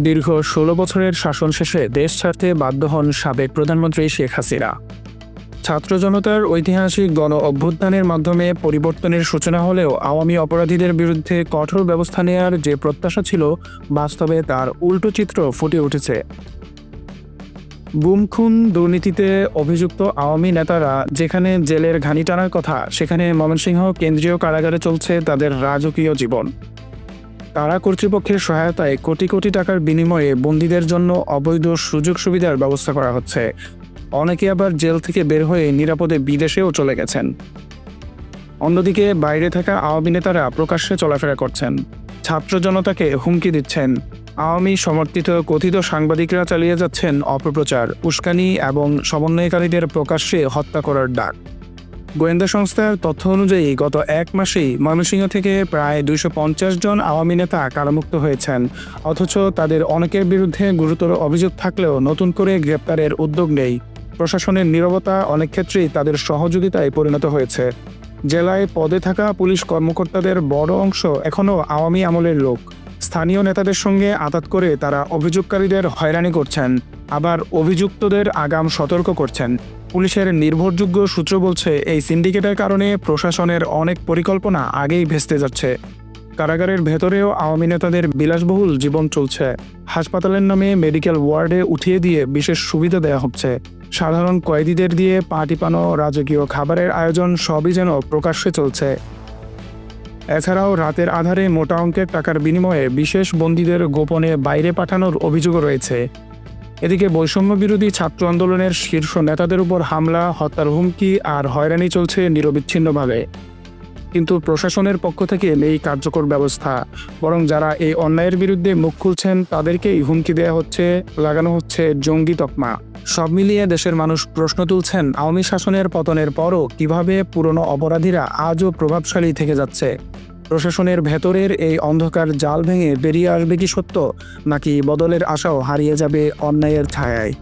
দীর্ঘ ষোলো বছরের শাসন শেষে দেশ ছাড়তে বাধ্য হন সাবেক প্রধানমন্ত্রী শেখ হাসিনা। ছাত্র জনতার ঐতিহাসিক গণ অভ্যুত্থানের মাধ্যমে পরিবর্তনের সূচনা হলেও আওয়ামী অপরাধীদের বিরুদ্ধে কঠোর ব্যবস্থা নেয়ার যে প্রত্যাশা ছিল, বাস্তবে তার উল্টো চিত্র ফুটে উঠেছে। গুমখুন দুর্নীতিতে অভিযুক্ত আওয়ামী নেতারা যেখানে জেলের ঘানি টানার কথা, সেখানে ময়মনসিংহ কেন্দ্রীয় কারাগারে চলছে তাদের রাজকীয় জীবন। কারা কর্তৃপক্ষের সহায়তায় কোটি কোটি টাকার বিনিময়ে বন্দীদের জন্য অবৈধ সুযোগ সুবিধার ব্যবস্থা করা হচ্ছে। অনেকে আবার জেল থেকে বের হয়ে নিরাপদে বিদেশেও চলে গেছেন। অন্যদিকে বাইরে থাকা আওয়ামী নেতারা প্রকাশ্যে চলাফেরা করছেন। ছাত্র জনতাকে হুমকি দিচ্ছেন। আওয়ামী সমর্থিত কথিত সাংবাদিকরা চালিয়ে যাচ্ছেন অপপ্রচার, উস্কানি এবং সমন্বয়কারীদের প্রকাশ্যে হত্যা করার ডাক। গোয়েন্দা সংস্থার তথ্য অনুযায়ী, গত এক মাসেই ময়মনসিংহ থেকে প্রায় দুইশো পঞ্চাশ জন আওয়ামী নেতা কারামুক্ত হয়েছেন। অথচ তাদের অনেকের বিরুদ্ধে গুরুতর অভিযোগ থাকলেও নতুন করে গ্রেপ্তারের উদ্যোগ নেই। প্রশাসনের নীরবতা অনেক ক্ষেত্রেই তাদের সহযোগিতায় পরিণত হয়েছে। জেলায় পদে থাকা পুলিশ কর্মকর্তাদের বড় অংশ এখনও আওয়ামী আমলের লোক। স্থানীয় নেতাদের সঙ্গে আতাত করে তারা অভিযোগকারীদের হয়রানি করছেন। আবার অভিযুক্তদের আগাম সতর্ক করছেন। পুলিশের নির্ভরযোগ্য সূত্র বলছে, এই সিন্ডিকেটের কারণে প্রশাসনের অনেক পরিকল্পনা আগেই ভেস্তে যাচ্ছে। কারাগারের ভেতরেও আওয়ামী নেতাদের বিলাসবহুল জীবন চলছে। হাসপাতালের নামে মেডিকেল ওয়ার্ডে উঠিয়ে দিয়ে বিশেষ সুবিধা দেওয়া হচ্ছে। সাধারণ কয়েদিদের দিয়ে পা টিপানো রাজকীয় খাবারের আয়োজন সবই যেন প্রকাশ্যে চলছে। এছাড়াও রাতের আধারে মোটা অঙ্কের টাকার বিনিময়ে বিশেষ বন্দীদের গোপনে বাইরে পাঠানোর অভিযোগও রয়েছে। এদিকে বৈষম্য বিরোধী ছাত্র আন্দোলনের শীর্ষ নেতাদের উপর হামলা, হত্যার হুমকি আর হয়রানি চলছে নিরবিচ্ছিন্নভাবে। কিন্তু প্রশাসনের পক্ষ থেকে নেই কার্যকর ব্যবস্থা। বরং যারা এই অন্যায়ের বিরুদ্ধে মুখ খুলছেন, তাদেরকেই হুমকি দেওয়া হচ্ছে, লাগানো হচ্ছে জঙ্গি তকমা। সব মিলিয়ে দেশের মানুষ প্রশ্ন তুলছেন, আওয়ামী শাসনের পতনের পরও কীভাবে পুরনো অপরাধীরা আজও প্রভাবশালী থেকে যাচ্ছে? প্রশাসনের ভেতরের এই অন্ধকার জাল ভেঙে বেরিয়ে আসবে কি সত্য? নাকি বদলের আশাও হারিয়ে যাবে অন্যায়ের ছায়ায়?